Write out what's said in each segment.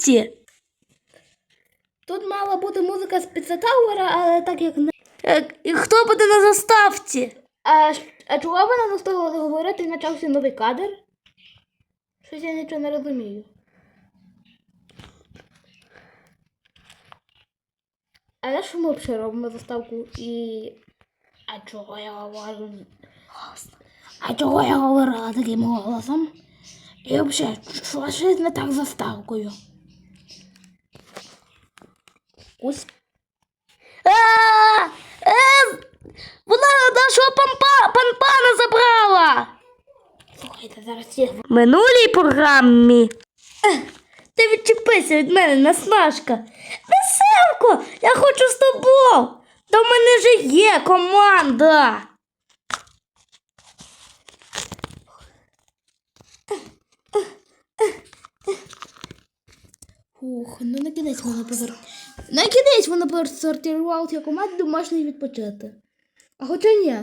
заставці? Тут мала бути музика з Піцетауера, але так як не. Е, і хто буде на заставці? А, а чого вона не встигла договорити і почався новий кадр? Щось я нічого не розумію. Але що ми взагалі робимо заставку і. А чого я говорю? А чого я говорила таким голосом? І взагалі, що ж не так заставкою? А, е, вона нашого пампа, панпана забрала. Слухайте, зараз минулій програмі. Е, Ти відчепися від мене, наснажка. Веселко, я хочу з тобою. Та в мене вже є команда. Ух, ну на кінець вона позор... На кінець вона посортувала цю команду, можна і відпочити. А хоча ні.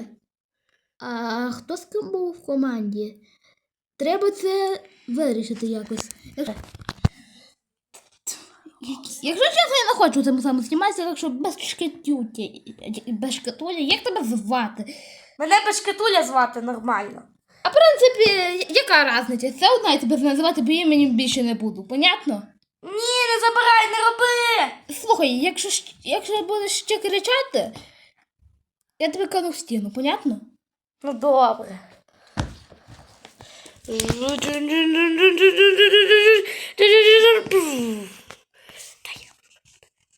А хто з ким був в команді? Треба це вирішити якось. Якщо, Якщо чесно, я не хочу цим самим зніматися, якщо без шкетюті, без шкатулі, як тебе звати? Мене Бешкетуля звати нормально. А в принципі, яка різниця? Це одна я тебе називати, бо іменем більше не буду, понятно? Ні, не забирай, не роби. Слухай, якщо, якщо будеш ще кричати, я тебе кану в стіну, понятно? Ну добре.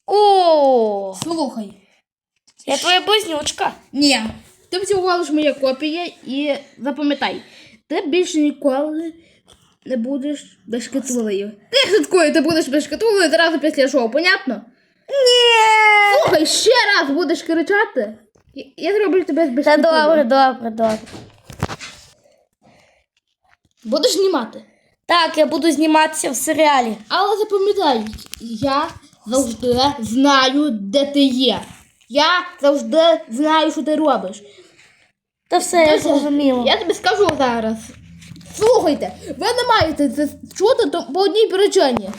О, Слухай. я твоя близнючка. Ні. Ти всього моя копія і запам'ятай, ти більше ніколи не будеш безшкатулею. Ти шуткою, ти будеш безшкатулею одразу після шоу, понятно? Ні. Слухай, ще раз будеш кричати. Я, я зроблю тебе Та безшкатулею. добре, добре, добре. Будеш знімати. Так, я буду зніматися в серіалі. Але запам'ятай, я завжди знаю, де ти є. Я завжди знаю, що ти робиш. Та все, я зрозуміла. Я тобі скажу зараз. Слухайте, ви не маєте це чути то по одній причині.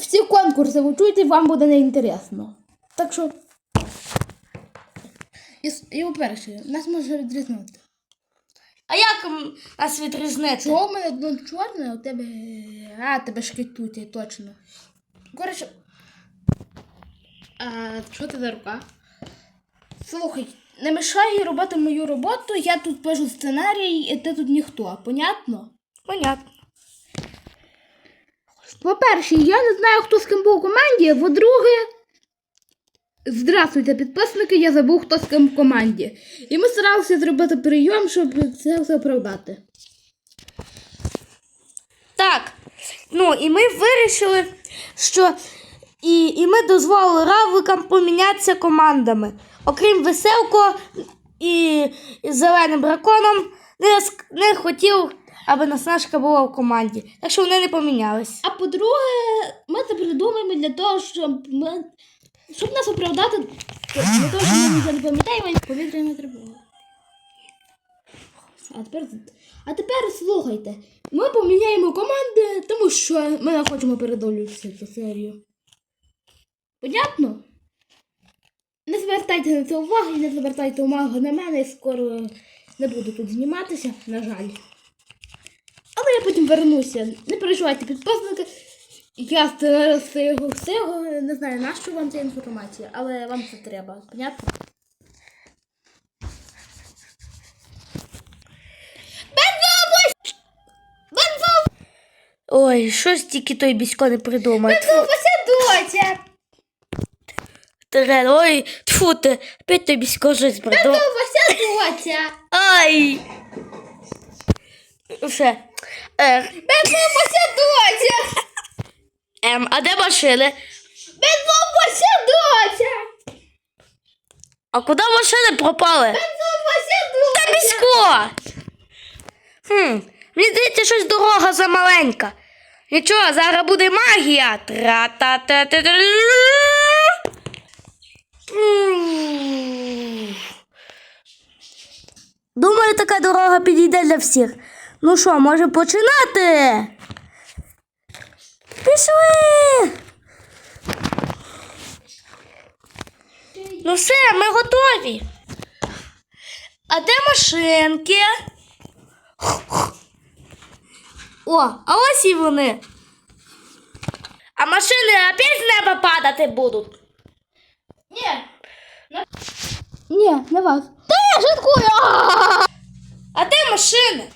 Всі конкурси ви чуєте, вам буде неінтересно. Так що. І, і по-перше, нас може відрізнити. А як нас відрізнити? Чого в мене одно чорне, а у тебе. А, тебе шкітуті, точно. Коротше. А що це за рука? Слухай, не мешай їй робити мою роботу, я тут пишу сценарій, і ти тут ніхто, понятно? Понятно. По-перше, я не знаю, хто з ким був у команді. По-друге, здравствуйте, підписники, я забув, хто з ким в команді. І ми старалися зробити прийом, щоб це все оправдати. Так. Ну, і ми вирішили, що і, і ми дозволили равликам помінятися командами. Окрім веселко і, зеленим драконом не, не хотів, аби наснажка була в команді. Так що вони не помінялись. А по-друге, ми це придумаємо для того, щоб ми. Щоб нас оправдати, для того, щоб ми вже не пам'ятаємо повітряна тривога. А тепер, а тепер слухайте. Ми поміняємо команди, тому що ми не хочемо передолюватися цю серію. Понятно? Не звертайте на це уваги, не звертайте увагу на мене, я скоро не буду тут зніматися, на жаль. Але я потім вернуся. Не переживайте, підписники. Я з цього всього не знаю, на що вам ця інформація, але вам це треба. Понятно? Ой, щось тільки той бісько не придумає. Тьфу, Посядоця! Ой, тьфу ти, опять той бісько щось придумав. Посядоця! Ай! Все. Е, Посядоця! ем, а де машини? Посядоця! А куди машини пропали? Посядоця! Та бісько! Хм, мені здається, щось дорога замаленька. Нічого, зараз буде магія. тра та та та та Думаю, така дорога підійде для всіх. Ну що, може починати? Пішли! Ну все, ми готові. А де машинки? О, а ось і вони. А машини опять з неба падати будуть. Ні. Ні, не вас. Та я шуткую! А де машини?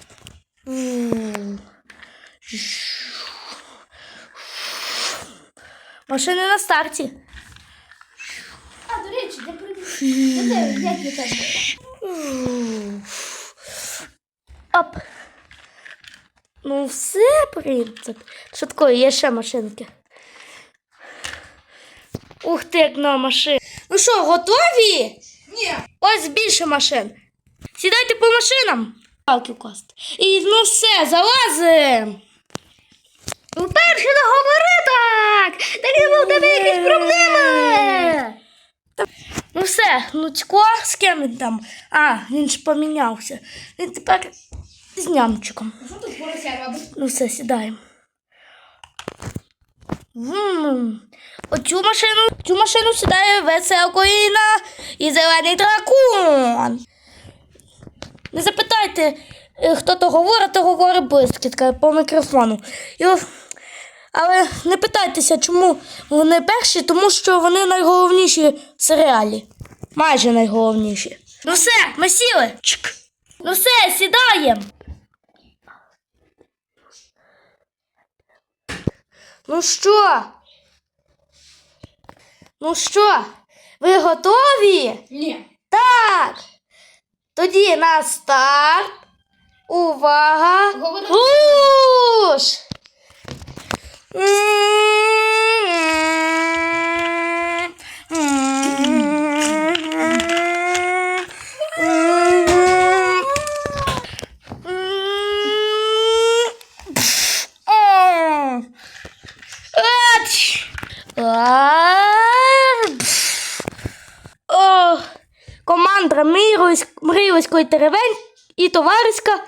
Машини на старті. А, до речі, де привіт? Як я там? Оп. Ну, все, в принципі. Шутко, є ще машинки. Ух ти, як нова машина. Ну що, готові? Ні. Ось більше машин. Сідайте по машинам. Палки вкласти. І ну все, залазим. Вперше не говори так! Так не був тебе якісь проблеми! Ну все, Луцько, з ким він там? А, він ж помінявся. Він тепер з нямчиком. Ну все, сідаємо. М, Оцю машину, цю машину сідає веселко і на і зелений дракон. Не запитайте, е, хто то говорить, то говорить блискітка по мікрофону. І, але не питайтеся, чому вони перші, тому що вони найголовніші в серіалі. Майже найголовніші. Ну все, ми сіли. Чик. Ну все, сідаємо. Ну що? Ну що? Ви готові? Ні. Так. Тоді на старт. Увага! Руш! Ач! А, пф. О, Команда Мрійської теревень і товариська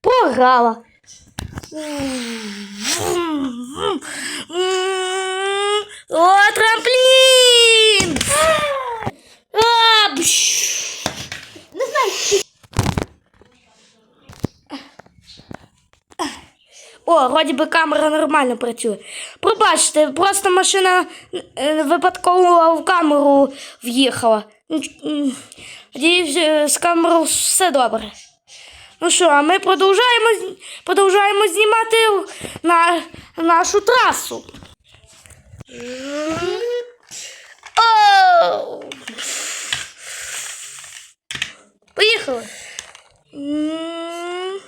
програла. О, трамплін! Не знаю. О, вроді би камера нормально працює. Пробачте, просто машина е, випадково в камеру в'їхала. Ніч- Надіюсь, е, з камерою все добре. Ну що, а ми продовжаємо, продовжаємо знімати на нашу трасу. Поїхали. М.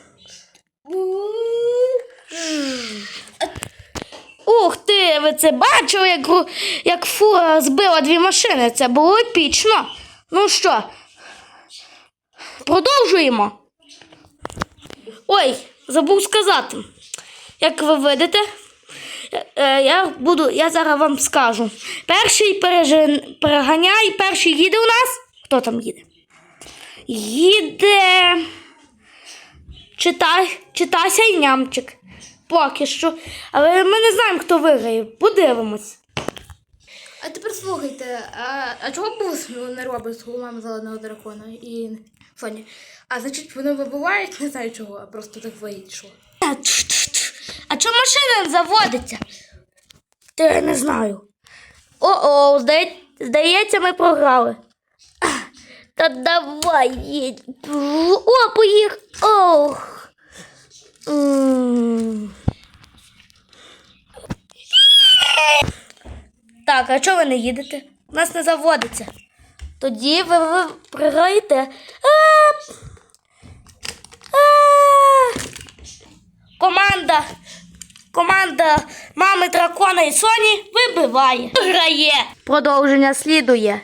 Ух ти, ви це бачили, як, як фура збила дві машини. Це було епічно. Ну що, продовжуємо. Ой, забув сказати. Як ви видите, е, е, я буду, я зараз вам скажу. Перший пережен, переганяє, перший їде у нас. Хто там їде? Їде. Читай, читайся і нямчик. Поки що. Але ми не знаємо, хто виграє. Подивимось. А тепер слухайте, а, а чого бус не робить з головами зеленого дракона і Соні? А значить, вони вибувають, не знаю чого, а просто так вийшло. А, чому машина заводиться? Та я не знаю. О-о, здає- здається, ми програли. Та давай їдь. О, поїх. Ох. Так, а чого ви не їдете? У нас не заводиться. Тоді ви, ви а. Команда. Команда мами дракона і Соні вибиває. Грає. Продовження слідує.